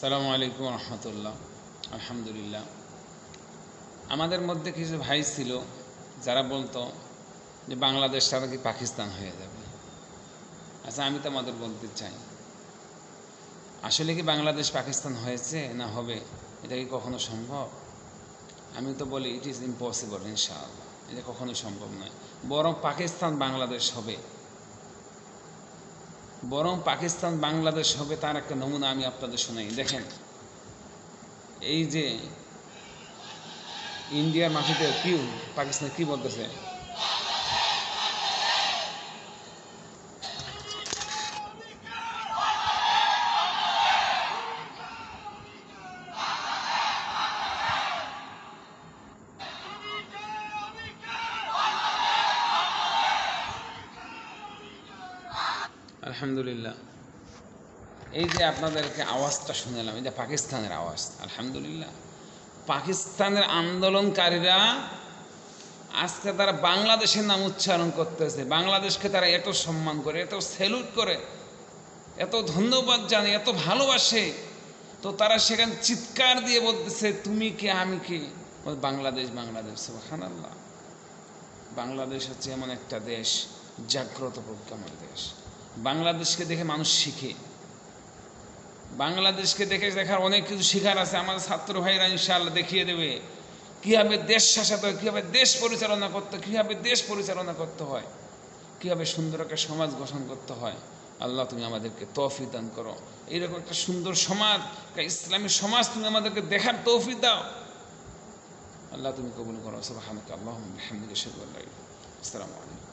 সালামু আলাইকুম রহমতুল্লাহ। আলহামদুলিল্লাহ। আমাদের মধ্যে কিছু ভাই ছিল, যারা বলতো যে বাংলাদেশ ছাড়া কি পাকিস্তান হয়ে যাবে। আচ্ছা আমি তো আমাদের বলতে চাই, আসলে কি বাংলাদেশ পাকিস্তান হয়েছে না হবে? এটা কি কখনো সম্ভব? আমি তো বলি ইট ইজ ইম্পসিবল ইনশাআল্লাহ। এটা কখনো সম্ভব নয়। বরং পাকিস্তান বাংলাদেশ হবে। বরং পাকিস্তান, বাংলাদেশ হবে তার একটা নমুনা আমি আপনাদের শুনাই। দেখেন, এই যে ইন্ডিয়ার মাটিতে কি পাকিস্তান কি বলতেছে? আলহামদুলিল্লাহ। এই যে আপনাদেরকে আওয়াজটা শুনলাম এটা পাকিস্তানের আওয়াজ, আলহামদুলিল্লাহ। পাকিস্তানের আন্দোলনকারীরা আজকে তারা বাংলাদেশের নাম উচ্চারণ করতেছে। বাংলাদেশকে তারা এত সম্মান করে, এত স্যালুট করে, এত ধন্যবাদ জানে, এত ভালোবাসে। তো তারা সেখানে চিৎকার দিয়ে বলতেছে, তুমি কে? আমি কে? বাংলাদেশ বাংলাদেশ। সুবহান বাংলাদেশ হচ্ছে এমন একটা দেশ, জাগ্রত প্রজ্ঞাময় দেশ। বাংলাদেশকে দেখে মানুষ শিখে। বাংলাদেশকে দেখে দেখার অনেক কিছু শিখার আছে। আমাদের ছাত্র ভাইরা ইনশাআল্লাহ দেখিয়ে দেবে। কীভাবে দেশ শাসাতে হয়, কীভাবে দেশ পরিচালনা করতে, কীভাবে দেশ পরিচালনা করতে হয়, কীভাবে সুন্দর একটা সমাজ গঠন করতে হয়। আল্লাহ তুমি আমাদেরকে তৌফি দান করো। এইরকম একটা সুন্দর সমাজ ইসলামী সমাজ তুমি আমাদেরকে দেখার তৌফি দাও। আল্লাহ তুমি কবুল করো। সুবহানাকা আল্লাহুম্মা বিহামদিকা, আশহাদু আল্লা ইলাহা